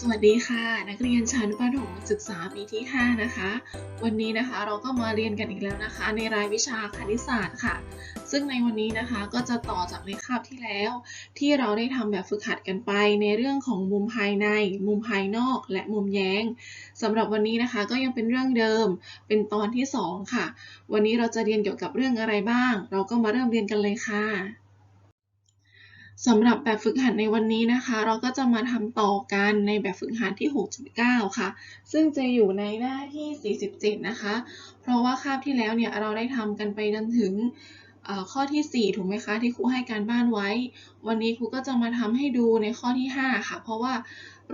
สวัสดีค่ะ นักเรียนชั้นประถมศึกษาปีที่ 5 นะคะ วันนี้นะคะเราก็มาเรียนกันอีกแล้วนะคะ ในรายวิชาคณิตศาสตร์ค่ะ ซึ่งในวันนี้นะคะก็จะต่อจากในคาบที่แล้ว ที่เราได้ทำแบบฝึกหัดกันไปในเรื่องของมุมภายใน มุมภายนอก และมุมแย้งสำหรับวันนี้นะคะก็ยังเป็นเรื่องเดิมเป็นตอนที่ 2 ค่ะ วันนี้เราจะเรียนเกี่ยวกับเรื่องอะไรบ้าง เราก็มาเริ่มเรียนกันเลยค่ะ สำหรับแบบฝึกหัดในวันนี้นะคะ เราก็จะมาทำต่อกันในแบบฝึกหัดที่ 6.9 ค่ะ ซึ่งจะอยู่ในหน้าที่ 47 นะคะ เพราะว่าคาบที่แล้วเนี่ยเราได้ทำกันไปจนถึงข้อที่ 4 ถูกไหมคะที่ครูให้การบ้านไว้ วันนี้ครูก็จะมาทำให้ดูในข้อที่ 5 ค่ะ เพราะว่า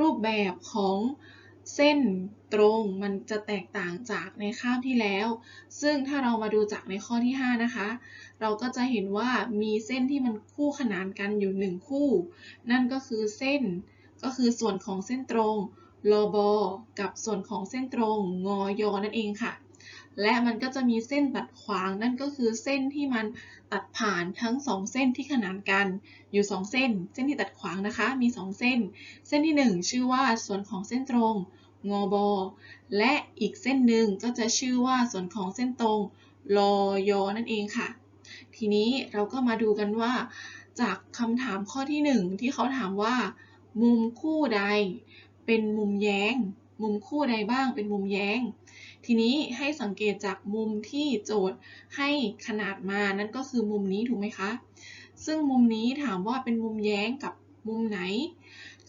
รูปแบบของ เส้นตรงมันจะแตกต่างจากในคาบที่แล้ว ซึ่งถ้าเรามาดูจากในข้อที่ 5 นะคะ เราก็จะเห็นว่ามีเส้นที่มันคู่ขนานกันอยู่หนึ่งคู่ นั่นก็คือเส้นก็คือส่วนของเส้นตรงลบกับส่วนของเส้นตรงงอยนั่นเองค่ะ และมันก็จะมีเส้นตัดขวางนั่นก็คือเส้นที่มันตัดผ่านทั้งสองเส้นที่ขนานกันอยู่สองเส้น เส้นที่ตัดขวางนะคะมีสองเส้น เส้นที่หนึ่งชื่อว่าส่วนของเส้นตรง งบและอีกเส้นหนึ่งก็จะชื่อว่าส่วนของเส้นตรงลยนั่นเองค่ะ ทีนี้เราก็มาดูกันว่า จากคำถามข้อที่หนึ่งที่เขาถามว่า มุมคู่ใด เป็นมุมแย้ง มุมคู่ใดบ้างเป็นมุมแย้ง ทีนี้ให้สังเกตจากมุมที่โจทย์ให้ขนาดมานั่นก็คือมุมนี้ถูกไหมคะ ซึ่งมุมนี้ถามว่าเป็นมุมแย้งกับมุมไหน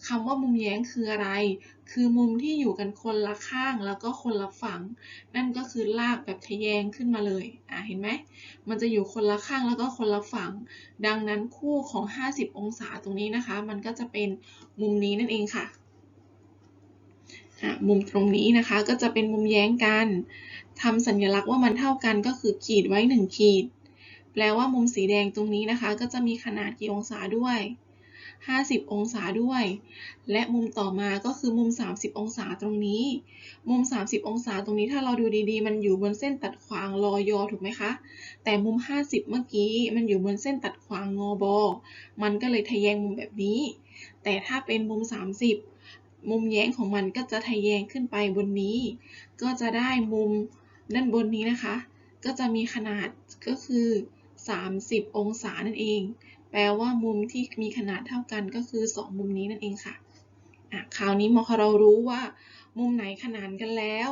คำว่ามุมแย้งคืออะไร คือมุมที่อยู่กันคนละข้างแล้วก็คนละฝั่ง นั่นก็คือลากแบบทะแยงขึ้นมาเลย อะเห็นไหม มันจะอยู่คนละข้างแล้วก็คนละฝั่ง ดังนั้นคู่ของ 50 องศาตรงนี้นะคะ มันก็จะเป็นมุมนี้นั่นเองค่ะอะมุมตรงนี้นะคะก็จะเป็นมุมแย้งกันทำสัญลักษณ์ว่ามันเท่ากันก็คือขีดไว้ 1 ขีด แปลว่ามุมสีแดงตรงนี้นะคะ ก็จะมีขนาดกี่องศาด้วย 50 องศาด้วย และมุมต่อมาก็คือมุม 30 องศาตรงนี้ มุม 30 องศาตรงนี้ถ้าเราดูดีๆ มันอยู่บนเส้นตัดขวางรอยอถูกไหมคะ แต่มุม 50 เมื่อกี้มันอยู่บนเส้นตัดขวางงอบอ มันก็เลยทะแยงมุมแบบนี้ แต่ถ้าเป็นมุม 30 มุมแย้งของมันก็จะทะแยงขึ้นไปบนนี้ ก็จะได้มุมด้านบนนี้นะคะ ก็จะมีขนาดก็คือ 30 องศานั่นเอง แปลว่ามุมที่มีขนาดเท่ากันก็คือ 2 มุมนี้นั่นเองค่ะอะคราวนี้มอเรารู้ว่า มุมไหนขนานกันแล้ว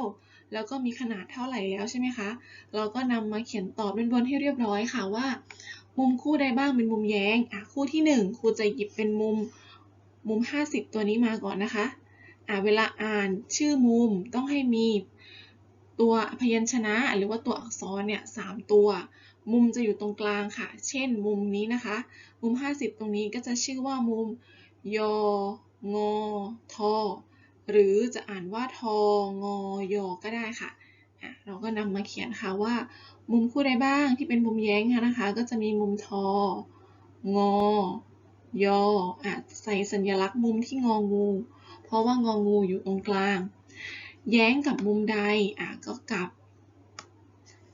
แล้วก็มีขนาดเท่าไหร่แล้วใช่ไหมคะ เราก็นำมาเขียนตอบด้านบนให้เรียบร้อยค่ะว่า มุมคู่ใดบ้างเป็นมุมแย้งอะคู่ที่ 1 ครูจะหยิบเป็นมุมมุม 50 ตัวนี้มาก่อนนะคะอะเวลาอ่านชื่อมุมต้องให้มีตัวพยัญชนะหรือว่าตัวอักษรเนี่ยสามตัว มุมจะอยู่ตรงกลางค่ะ เช่น มุมนี้นะคะ มุม 50 ตรงนี้ก็จะชื่อว่ามุมยองอทอหรือจะอ่านว่าทองอยอก็ได้ค่ะ เราก็นำมาเขียนค่ะว่า มุมคู่ใดบ้างที่เป็นมุมแย้งนะคะ ก็จะมีมุมทองอยออะใส่สัญลักษณ์มุมที่งองู เพราะว่างองูอยู่ตรงกลาง แย้งกับมุมใดอะก็กับ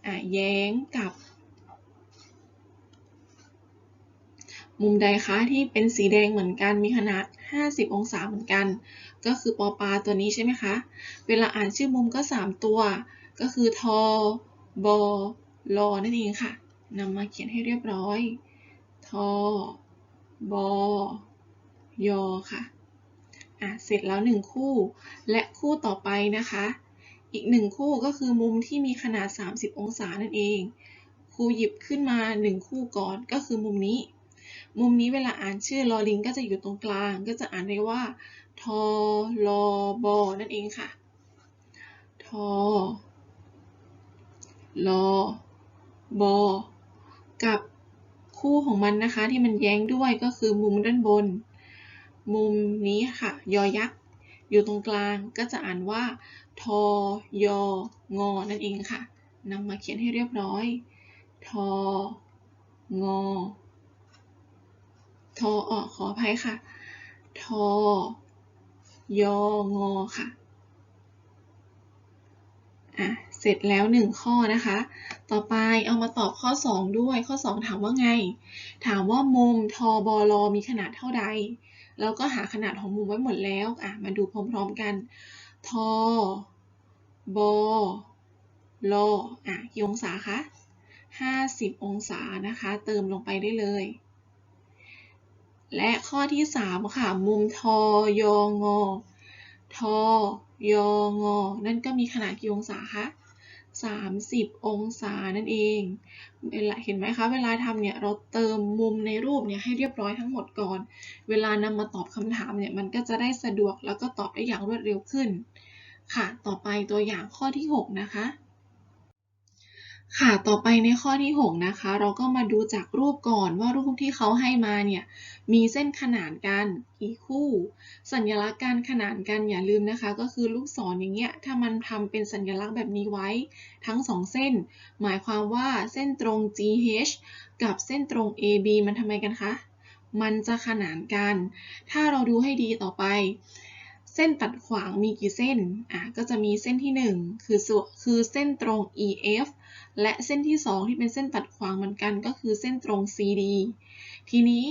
อะแย้งกับ มุมใดคะที่เป็นสีแดงเหมือนกันมีขนาด 50 องศาเหมือนกัน ก็คือปอปลาตัวนี้ใช่ไหมคะ เวลาอ่านชื่อมุมก็ 3 ตัว ก็คือทอบอลอนั่นเองค่ะนำมาเขียนให้เรียบร้อย ทอบอยอค่ะอะ เสร็จแล้ว 1 คู่ และคู่ต่อไปนะคะ อีก 1 คู่ก็คือมุมที่มีขนาด 30 องศานั่นเอง ครูหยิบขึ้นมา 1 คู่ก่อนก็คือมุมนี้ มุมนี้เวลาอ่านชื่อลอลิงก็จะอยู่ตรงกลาง ก็จะอ่านได้ว่าทอลอบอนั่นเองค่ะทอลอบอกับคู่ของมันนะคะที่มันแย้งด้วยก็คือมุมด้านบน มุมนี้ค่ะ ยอยักษ์อยู่ตรงกลางก็จะอ่านว่าทอยองอนั่นเองค่ะนำมาเขียนให้เรียบร้อยทองอ ทอออขออภัยค่ะ ทอยองอค่ะ อะ เสร็จแล้วหนึ่งข้อนะคะ ต่อไปเอามาตอบข้อ2ด้วย ข้อ2ถามว่าไง ถามว่ามุมทอบอลอมีขนาดเท่าใดเราก็หาขนาดของมุมไว้หมดแล้ว อะ มาดูพร้อมๆกัน ทอบอลออะกี่องศาคะ50 องศานะคะ เติมลงไปได้เลย และข้อที่ 3 ค่ะ มุมทอยงทอยงนั่นก็มีขนาดกี่องศาคะ30 องศานั่นเองเวลาเห็นไหมคะ เวลาทำเนี่ยเราเติมมุมในรูปเนี่ยให้เรียบร้อยทั้งหมดก่อน เวลานำมาตอบคำถามเนี่ยมันก็จะได้สะดวกแล้วก็ตอบได้อย่างรวดเร็วขึ้น ค่ะ ต่อไปตัวอย่างข้อที่ 6 นะคะ ค่ะ ต่อไปในข้อที่ 6 นะคะ เราก็มาดูจากรูปก่อนว่ารูปที่เขาให้มาเนี่ย มีเส้นขนานกันกี่คู่ สัญลักษณ์การขนานกันอย่าลืมนะคะ ก็คือลูกศรอย่างเงี้ย ถ้ามันทำเป็นสัญลักษณ์แบบนี้ไว้ทั้ง 2 เส้น หมายความว่าเส้นตรง GH กับเส้นตรง AB มันทำไมกันคะ มันจะขนานกัน ถ้าเราดูให้ดีต่อไปเส้นตัดขวางมีกี่เส้น อะ ก็จะมีเส้นที่ 1 คือส่วนคือเส้นตรง EF และเส้นที่ 2 ที่เป็นเส้นตัดขวางเหมือนกันก็คือเส้นตรง CD ทีนี้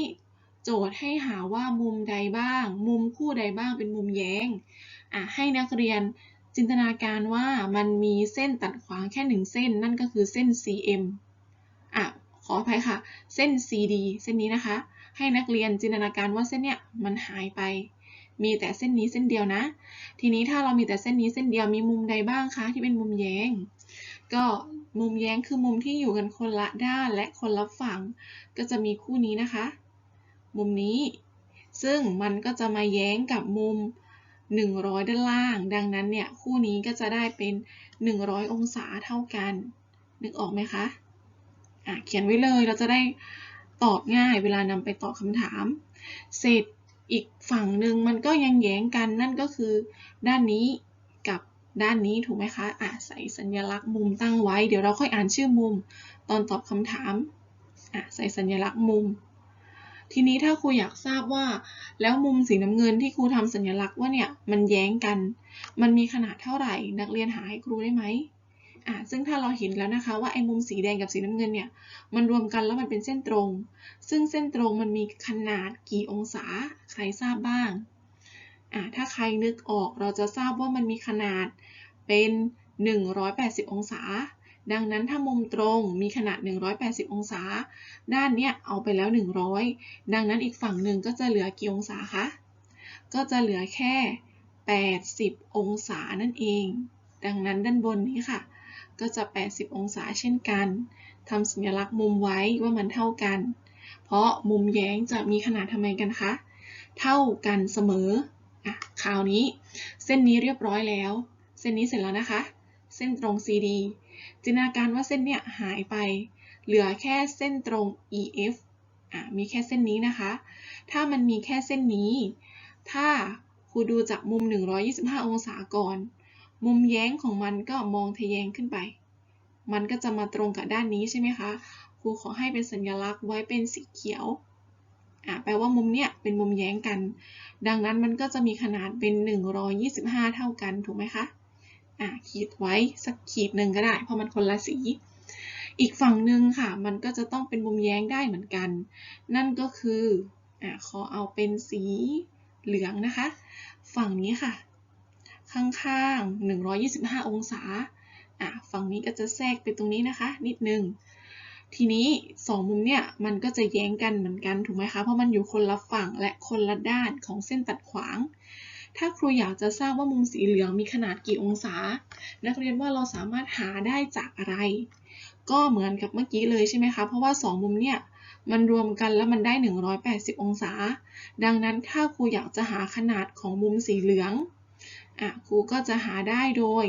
โจทย์ให้หาว่ามุมใดบ้าง มุมคู่ใดบ้างเป็นมุมแย้งอะให้นักเรียนจินตนาการว่ามันมีเส้นตัดขวางแค่หนึ่งเส้น นั่นก็คือเส้น CM อะขออภัยค่ะ เส้น CD เส้นนี้นะคะ ให้นักเรียนจินตนาการว่าเส้นเนี้ยมันหายไป มีแต่เส้นนี้เส้นเดียวนะ ทีนี้ถ้าเรามีแต่เส้นนี้เส้นเดียวมีมุมใดบ้างคะที่เป็นมุมแย้ง ก็มุมแย้งคือมุมที่อยู่กันคนละด้านและคนละฝั่ง ก็จะมีคู่นี้นะคะ มุมนี้ ซึ่งมันก็จะมาแย้งกับมุม 100 ด้านล่าง ดังนั้นเนี่ยคู่นี้ก็จะได้เป็น 100 องศาเท่ากัน นึกออกไหมคะอะเขียนไว้เลยเราจะได้ตอบง่ายเวลานำไปตอบคำถาม เสร็จอีกฝั่งหนึ่งมันก็ยังแย้งกันนั่นก็คือด้านนี้ ด้านนี้ถูกไหมคะอะใส่สัญลักษณ์มุมตั้งไว้ เดี๋ยวเราค่อยอ่านชื่อมุม ตอนตอบคำถามอะใส่สัญลักษณ์มุม ทีนี้ถ้าครูอยากทราบว่า แล้วมุมสีน้ำเงินที่ครูทำสัญลักษณ์ว่าเนี่ยมันแย้งกัน มันมีขนาดเท่าไหร่ นักเรียนหาให้ครูได้ไหมอะซึ่งถ้าเราเห็นแล้วนะคะว่าไอ้มุมสีแดงกับสีน้ำเงินเนี่ยมันรวมกันแล้วมันเป็นเส้นตรง ซึ่งเส้นตรงมันมีขนาดกี่องศาใครทราบบ้าง อะถ้าใครนึกออกเราจะทราบว่ามันมีขนาดเป็น 180 องศา ดังนั้นถ้ามุมตรงมีขนาด 180 องศา ด้านเนี้ยเอาไปแล้ว 100 ดังนั้นอีกฝั่งหนึ่งก็จะเหลือกี่องศาคะ ก็จะเหลือแค่ 80 องศานั่นเอง ดังนั้นด้านบนนี้ค่ะ ก็จะ 80 องศาเช่นกันทำสัญลักษณ์มุมไว้ว่ามันเท่ากัน เพราะมุมแย้งจะมีขนาดทำไมกันคะ เท่ากันเสมอ คราวนี้เส้นนี้เรียบร้อยแล้ว เส้นนี้เสร็จแล้วนะคะ เส้นตรง CD จินตนาการว่าเส้นเนี้ยหายไป เหลือแค่เส้นตรง EF อะมีแค่เส้นนี้นะคะ ถ้ามันมีแค่เส้นนี้ ถ้าครูดูจากมุม 125 องศาก่อน มุมแย้งของมันก็มองทะแยงขึ้นไป มันก็จะมาตรงกับด้านนี้ใช่ไหมคะ ครูขอให้เป็นสัญลักษณ์ไว้เป็นสีเขียว อะแปลว่ามุมเนี้ยเป็นมุมแย้งกัน ดังนั้นมันก็จะมีขนาดเป็น 125 เท่ากันถูกไหมคะอะขีดไว้สักขีดหนึ่งก็ได้ เพราะมันคนละสี อีกฝั่งหนึ่งค่ะ มันก็จะต้องเป็นมุมแย้งได้เหมือนกัน นั่นก็คืออะขอเอาเป็นสีเหลืองนะคะ ฝั่งนี้ค่ะ ข้างๆ 125 องศาอะฝั่งนี้ก็จะแทรกไปตรงนี้นะคะ นิดนึง ทีนี้สองมุมเนี่ยมันก็จะแย้งกันเหมือนกันถูกไหมคะ เพราะมันอยู่คนละฝั่งและคนละด้านของเส้นตัดขวาง ถ้าครูอยากจะทราบว่ามุมสีเหลืองมีขนาดกี่องศา นักเรียนว่าเราสามารถหาได้จากอะไร ก็เหมือนกับเมื่อกี้เลยใช่ไหมคะ เพราะว่าสองมุมเนี่ยมันรวมกันแล้วมันได้ 180 องศา ดังนั้นถ้าครูอยากจะหาขนาดของมุมสีเหลืองอะครูก็จะหาได้โดย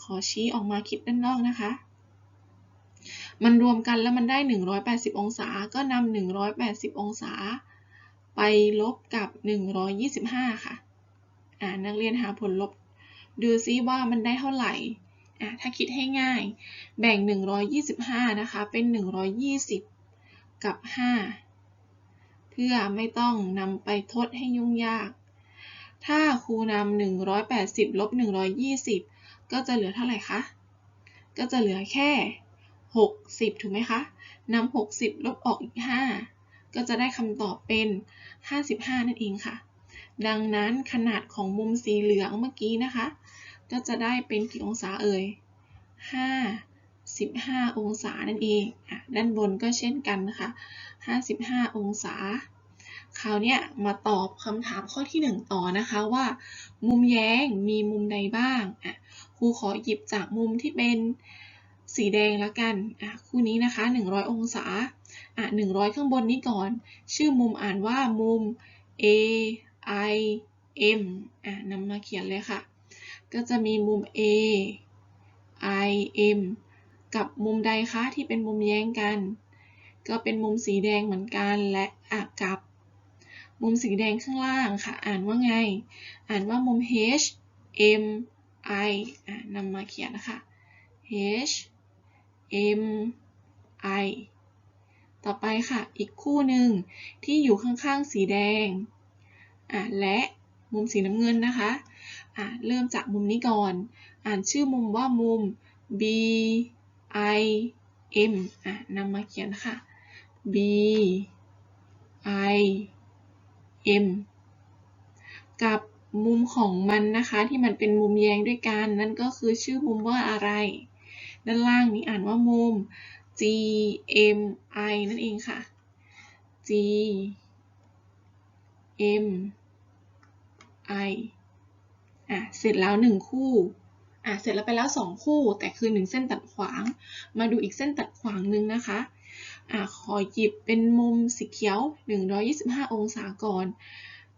ขอชี้ออกมาคิดด้านนอกนะคะ มันรวมกันแล้วมันได้ 180 องศา ก็นำ180 องศา ไปลบกับ 125 ค่ะ อ่า นักเรียนหาผลลบ ดูซิว่ามันได้เท่าไหร่ อ่าถ้าคิดให้ง่าย แบ่ง 125 นะคะ เป็น 120 กับ 5 เพื่อไม่ต้องนำไปทดให้ยุ่งยาก ถ้าครูนำ180 ลบ 120 ก็จะเหลือเท่าไหร่คะ ก็จะเหลือแค่ 60 ถูกไหมคะนำ60 ลบออกอีก 5 ก็จะได้คำตอบเป็น 55 นั่นเองค่ะ ดังนั้นขนาดของมุมสีเหลืองเมื่อกี้นะคะ ก็จะได้เป็นกี่องศาเอ่ย 55 องศานั่นเองอะด้านบนก็เช่นกันนะคะ55 องศา คราวนี้มาตอบคำถามข้อที่ 1 ต่อนะคะว่า มุมแย้งมีมุมใดบ้างอะครูขอหยิบจากมุมที่เป็น สีแดงแล้วกันอะคู่นี้นะคะ 100 องศาอะ100 ข้างบนนี้ก่อน ชื่อมุมอ่านว่ามุม A I M อะนำมาเขียนเลยค่ะ ก็จะมีมุม A I M กับมุมใดคะที่เป็นมุมแย้งกัน ก็เป็นมุมสีแดงเหมือนกันและอะกับ มุมสีแดงข้างล่างค่ะ อ่านว่าไง อ่านว่ามุม H M I อะนำมาเขียนนะคะ H M I ต่อไปค่ะ อีกคู่หนึ่งที่อยู่ข้างๆสีแดงอะและมุมสีน้ำเงินนะคะอะเริ่มจากมุมนี้ก่อน อ่านชื่อมุมว่ามุม B I M อะนำมาเขียนค่ะ B I M กับมุมของมันนะคะที่มันเป็นมุมแยงด้วยกัน นั่นก็คือชื่อมุมว่าอะไร ด้านล่างนี้อ่านว่ามุม G M I นั่นเองค่ะ G M I อะ เสร็จแล้วหนึ่งคู่ อะ เสร็จแล้วไปแล้วสองคู่ แต่คือหนึ่งเส้นตัดขวาง มาดูอีกเส้นตัดขวางหนึ่งนะคะ อะ ขอหยิบเป็นมุมสีเขียว 125 องศาก่อน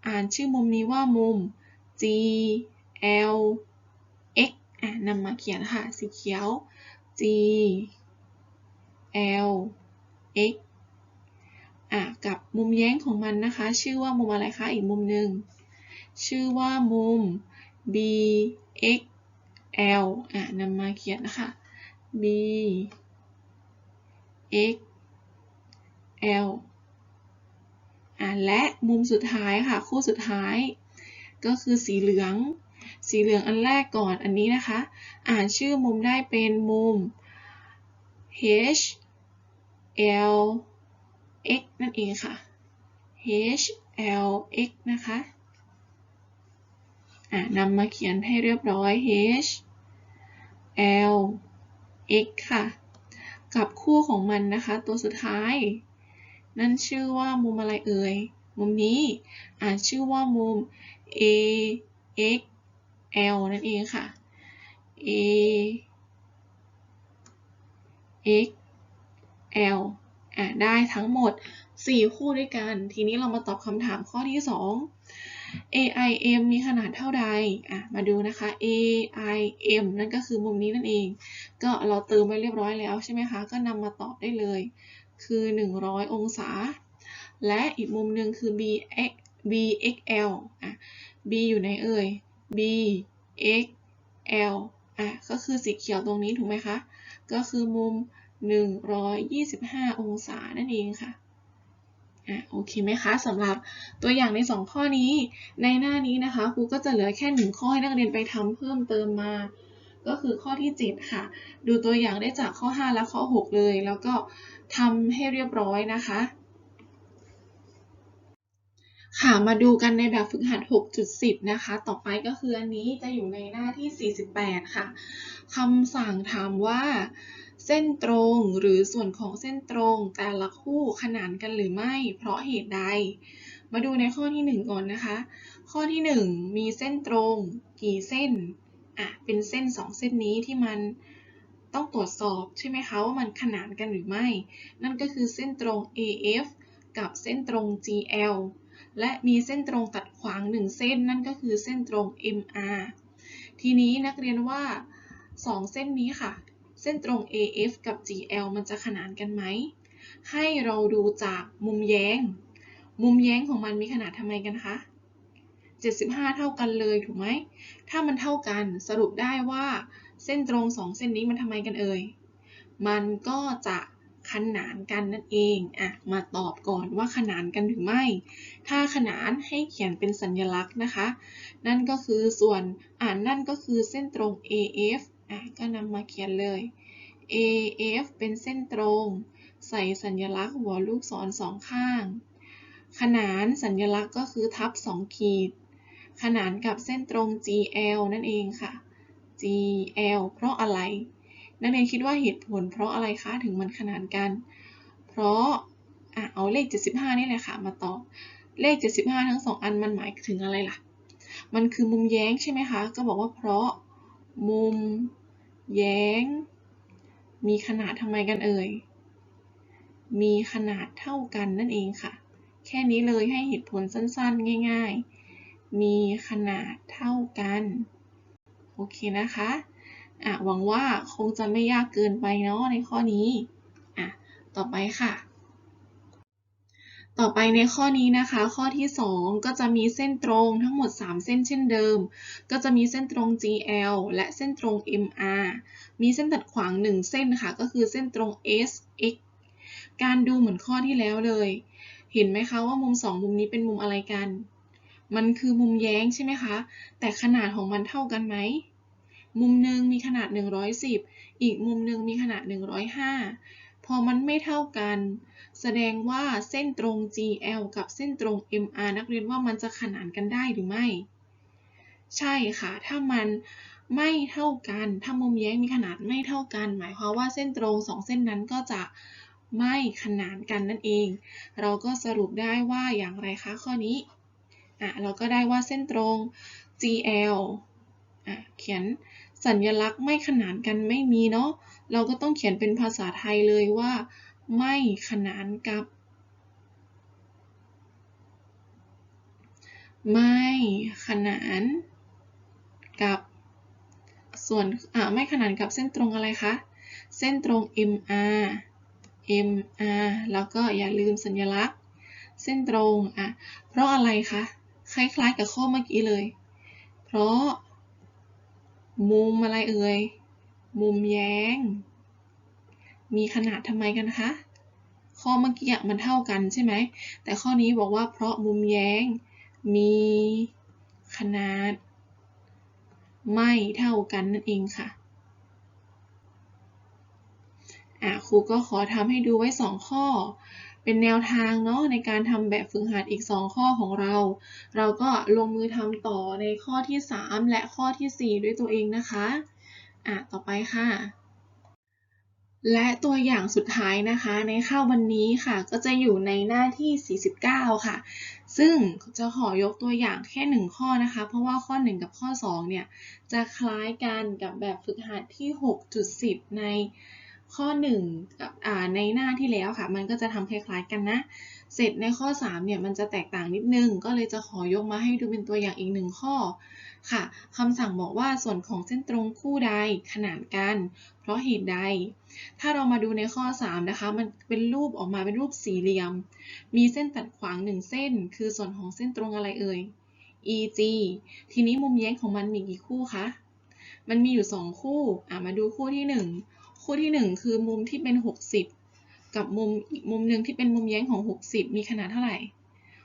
อ่านชื่อมุมนี้ว่ามุม G L X อะนำมาเขียนค่ะ สีเขียว G L X อะกับมุมแย้งของมันนะคะ ชื่อว่ามุมอะไรคะอีกมุมหนึ่งชื่อว่ามุม B X L อะนำมาเขียนนะคะ B X L อะและมุมสุดท้ายค่ะ คู่สุดท้าย ก็คือสีเหลือง สีเหลืองอันแรกก่อนอันนี้นะคะ อ่านชื่อมุมได้เป็นมุม H L X นั่นเองค่ะ H L X นะคะ อ่านำมาเขียนให้เรียบร้อย H L X ค่ะ กับคู่ของมันนะคะ ตัวสุดท้าย นั่นชื่อว่ามุมอะไรเอ่ย มุมนี้ อ่านชื่อว่ามุม A X L นั่นเองค่ะ A X L อะได้ทั้งหมด 4 คู่ด้วยกัน ทีนี้เรามาตอบคำถามข้อที่ 2 AIM มีขนาดเท่าใดอะมาดูนะคะ AIM นั่นก็คือมุมนี้นั่นเอง ก็เราเติมไว้เรียบร้อยแล้วใช่ไหมคะ ก็นำมาตอบได้เลย คือ 100 องศา และอีกมุมหนึ่งคือ BX BXL อะ B อยู่ในเอ่ย BXL อะก็คือสีเขียวตรงนี้ถูกไหมคะ ก็คือมุม 125 องศานั่นเองค่ะอะโอเคไหมคะสำหรับตัวอย่างใน 2 ข้อนี้ ในหน้านี้นะคะครูก็จะเหลือแค่1ข้อให้นักเรียนไปทำเพิ่มเติมมา ก็คือข้อที่ 7 ค่ะ ดูตัวอย่างได้จากข้อ 5 และข้อ 6 เลย แล้วก็ทำให้เรียบร้อยนะคะ ค่ะ มาดูกันในแบบฝึกหัด 6.10 นะคะ ต่อไปก็คืออันนี้จะอยู่ในหน้าที่ 48 ค่ะ คำสั่งถามว่า เส้นตรงหรือส่วนของเส้นตรงแต่ละคู่ขนานกันหรือไม่ เพราะเหตุใด มาดูในข้อที่ 1 ก่อนนะคะ ข้อที่ 1 มีเส้นตรงกี่เส้น อะ เป็นเส้น 2 เส้นนี้ที่มันต้องตรวจสอบใช่ไหมคะว่ามันขนานกันหรือไม่ นั่นก็คือเส้นตรง AF กับเส้นตรง GL และมีเส้นตรงตัดขวาง 1 เส้นนั่นก็คือเส้นตรง MR ทีนี้นักเรียนว่า 2 เส้นนี้ค่ะ เส้นตรง AF กับ GL มันจะขนานกันไหม ให้เราดูจากมุมแย้ง มุมแย้งของมันมีขนาดทำไมกันคะ 75 เท่ากันเลยถูกไหม ถ้ามันเท่ากันสรุปได้ว่าเส้นตรง 2 เส้นนี้มันทำไมกันเอ่ย มันก็จะ ขนานกันนั่นเองอะมาตอบก่อนว่าขนานกันหรือไม่ ถ้าขนานให้เขียนเป็นสัญลักษณ์นะคะ นั่นก็คือส่วนอ่านนั่นก็คือเส้นตรง AF อะก็นำมาเขียนเลย AF เป็นเส้นตรง ใส่สัญลักษณ์หัวลูกศรสองข้าง ขนานสัญลักษณ์ก็คือทับ2ขีด ขนานกับเส้นตรง GL นั่นเองค่ะ GL เพราะอะไร นักเรียนคิดว่าเหตุผล เพราะอะไรคะถึงมันขนานกัน เพราะอะเอาเลข 75 นี่แหละค่ะมาตอบเลข 75 ทั้ง2อันมันหมายถึงอะไรล่ะ มันคือมุมแย้งใช่ไหมคะ ก็บอกว่าเพราะมุมแย้ง มีขนาดทำไมกันเอ่ย มีขนาดเท่ากันนั่นเองค่ะ แค่นี้เลยให้เหตุผลสั้นๆ ง่าย ๆ มีขนาดเท่ากัน โอเคนะคะ อะหวังว่าคงจะไม่ยากเกินไปเนาะในข้อนี้อะต่อไปค่ะ ต่อไปในข้อนี้นะคะ ข้อที่ 2 ก็จะมีเส้นตรงทั้งหมด 3 เส้นเช่นเดิม ก็จะมีเส้นตรง GL และเส้นตรง MR มีเส้นตัดขวาง 1 เส้นค่ะ ก็คือเส้นตรง SX การดูเหมือนข้อที่แล้วเลย เห็นไหมคะว่ามุม 2 มุมนี้เป็นมุมอะไรกัน มันคือมุมแย้งใช่ไหมคะ แต่ขนาดของมันเท่ากันไหม มุมหนึ่งมีขนาด 110 อีกมุมหนึ่งมีขนาด 105 พอมันไม่เท่ากัน แสดงว่าเส้นตรง GL กับเส้นตรง MR นักเรียนว่ามันจะขนานกันได้หรือไม่ ใช่ค่ะ ถ้ามันไม่เท่ากัน ถ้ามุมแย้งมีขนาดไม่เท่ากัน หมายความว่าเส้นตรงสองเส้นนั้นก็จะไม่ขนานกันนั่นเอง เราก็สรุปได้ว่าอย่างไรคะข้อนี้อะเราก็ได้ว่าเส้นตรง GL อะเขียน สัญลักษณ์ไม่ขนานกันไม่มีเนาะ เราก็ต้องเขียนเป็นภาษาไทยเลยว่า ไม่ขนานกับ ไม่ขนานกับ ส่วนอะไม่ขนานกับเส้นตรงอะไรคะ เส้นตรง MR MR แล้วก็อย่าลืมสัญลักษณ์ เส้นตรงอะเพราะอะไรคะ คล้ายๆกับข้อเมื่อกี้เลย เพราะ มุมอะไรเอ่ย มุมแย้ง มีขนาดทำไมกันคะ ข้อเมื่อกี้มันเท่ากันใช่ไหม แต่ข้อนี้บอกว่าเพราะมุมแย้ง มีขนาด ไม่เท่ากันนั่นเองค่ะอะครูก็ขอทำให้ดูไว้ 2 ข้อ เป็นแนวทางเนาะในการทำแบบฝึกหัดอีก 2 ข้อของเรา เราก็ลงมือทำต่อในข้อที่ 3 และข้อที่ 4 ด้วยตัวเองนะคะอะต่อไปค่ะและตัวอย่างสุดท้ายนะคะในข้าววันนี้ค่ะก็จะอยู่ในหน้าที่ 49 ค่ะ ซึ่งจะขอยกตัวอย่างแค่ 1 ข้อนะคะ เพราะว่าข้อ 1 กับข้อ 2 เนี่ย จะคล้ายกันกับแบบฝึกหัดที่ 6.10 ใน ข้อ1กับในหน้าที่แล้วค่ะ มันก็จะทำคล้ายๆกันนะ เสร็จในข้อ3เนี่ยมันจะแตกต่างนิดนึง ก็เลยจะขอยกมาให้ดูเป็นตัวอย่างอีกหนึ่งข้อค่ะคำสั่งบอกว่าส่วนของเส้นตรงคู่ใดขนานกัน เพราะเหตุใด ถ้าเรามาดูในข้อ 3 นะคะ มันเป็นรูปออกมาเป็นรูปสี่เหลี่ยม มีเส้นตัดขวาง 1 เส้น คือส่วนของเส้นตรงอะไรเอ่ย EG ทีนี้มุมแย้งของมันมีกี่คู่คะ มันมีอยู่ 2 คู่ อะ มาดูคู่ที่ 1 คู่ที่ 1 คือมุมที่เป็น 60 กับมุมอีกมุมหนึ่งที่เป็นมุมแย้งของ 60 มีขนาดเท่าไหร่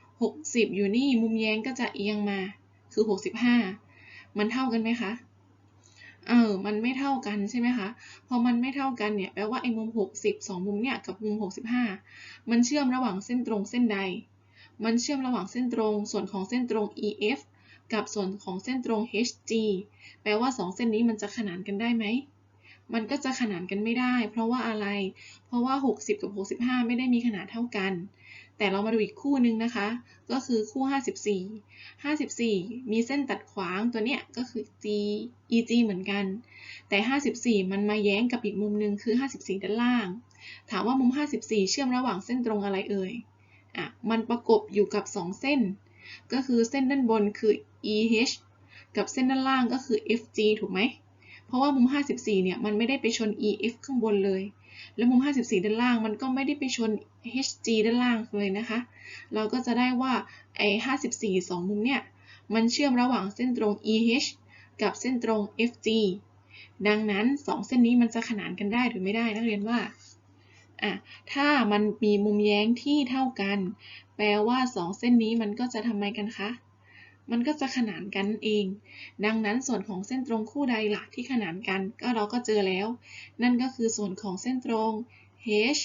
60 อยู่นี่มุมแย้งก็จะเอียงมาคือ 65 มันเท่ากันไหมคะเออมันไม่เท่ากันใช่ไหมคะพอมันไม่เท่ากันเนี่ยแปลว่าไอ้มุม 60 2 มุมเนี่ยกับมุม 65 มันเชื่อมระหว่างเส้นตรงเส้นใด มันเชื่อมระหว่างเส้นตรงส่วนของเส้นตรง EF กับส่วนของเส้นตรง HG แปลว่า 2 เส้นนี้มันจะขนานกันได้ไหม มันก็จะขนานกันไม่ได้ เพราะว่าอะไร เพราะว่า 60 กับ 65 ไม่ได้มีขนาดเท่ากัน แต่เรามาดูอีกคู่หนึ่งนะคะ ก็คือคู่ 54 54 มีเส้นตัดขวางตัวเนี้ยก็คือ G EG เหมือนกัน แต่ 54 มันมาแย้งกับอีกมุมหนึ่งคือ 54 ด้านล่าง ถามว่ามุม 54 เชื่อมระหว่างเส้นตรงอะไรเอ่ย อะ มันประกบอยู่กับ 2 เส้น ก็คือเส้นด้านบนคือ EH กับเส้นด้านล่างก็คือ FG ถูกไหม ราะว่ามุม 54 เนี่ยมันไม่ได้ไปชน EF ข้างบนเลย แล้วมุม 54 ด้านล่างมันก็ไม่ได้ไปชน HG ด้านล่างเลยนะคะ เราก็จะได้ว่าไอ้54 2 มุมเนี่ยมันเชื่อมระหว่างเส้นตรง EH กับเส้นตรง FG ดังนั้น 2 เส้นนี้มันจะขนานกันได้หรือไม่ได้นักเรียนว่าอะถ้ามันมีมุมแย้งที่เท่ากัน แปลว่า 2 เส้นนี้มันก็จะทำไมกันคะ มันก็จะขนานกันเอง ดังนั้นส่วนของเส้นตรงคู่ใดหลักที่ขนานกันก็เราก็เจอแล้ว นั่นก็คือส่วนของเส้นตรง H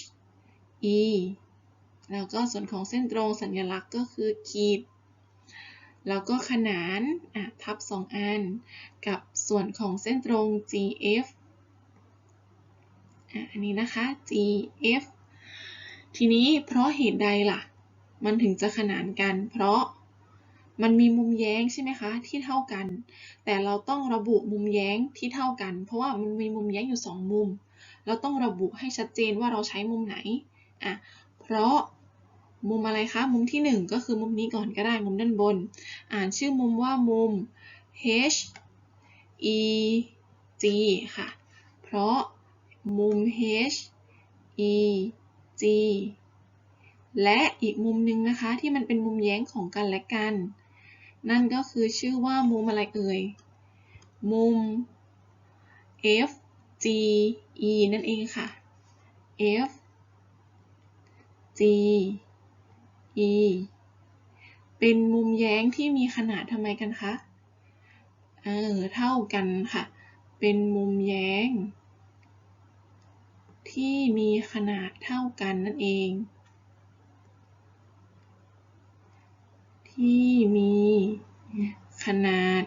E แล้วก็ส่วนของเส้นตรงสัญลักษณ์ก็คือขีด แล้วก็ขนานทับ 2 อัน กับส่วนของเส้นตรง GF อันนี้นะคะ GF ทีนี้เพราะเหตุใดล่ะ มันถึงจะขนานกัน เพราะ มันมีมุมแย้งใช่ไหมคะที่เท่ากัน แต่เราต้องระบุมุมแย้งที่เท่ากัน เพราะว่ามันมีมุมแย้งอยู่ 2 มุม เราต้องระบุให้ชัดเจนว่าเราใช้มุมไหนอะเพราะมุมอะไรคะมุมที่ 1 ก็คือมุมนี้ก่อนก็ได้มุมด้านบน อ่านชื่อมุมว่ามุม H E G ค่ะ เพราะมุม H E G และอีกมุมหนึ่งนะคะที่มันเป็นมุมแย้งของกันและกัน นั่นก็คือชื่อว่ามุมอะไรเอ่ย มุม F G E นั่นเองค่ะ F G E เป็นมุมแย้งที่มีขนาดทำไมกันคะ เออ เท่ากันค่ะ เป็นมุมแย้ง ที่มีขนาดเท่ากันนั่นเอง ที่มีขนาด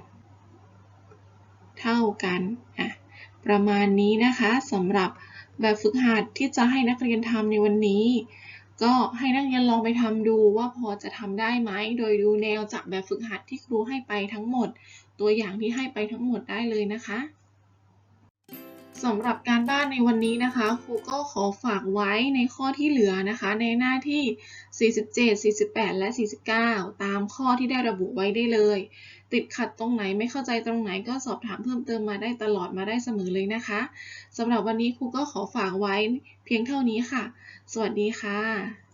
เท่ากันอะประมาณนี้นะคะสำหรับแบบฝึกหัดที่จะให้นักเรียนทำในวันนี้ ก็ให้นักเรียนลองไปทำดูว่าพอจะทำได้ไหม โดยดูแนวจากแบบฝึกหัดที่ครูให้ไปทั้งหมด ตัวอย่างที่ให้ไปทั้งหมดได้เลยนะคะ สำหรับการบ้านในวันนี้นะคะ ครูก็ขอฝากไว้ในข้อที่เหลือนะคะ ในหน้าที่ 47 48 และ 49 ตามข้อที่ได้ระบุไว้ได้เลย ติดขัดตรงไหนไม่เข้าใจตรงไหนก็สอบถามเพิ่มเติมมาได้ตลอดมาได้เสมอเลยนะคะสำหรับวันนี้ครูก็ขอฝากไว้เพียงเท่านี้ค่ะ สวัสดีค่ะ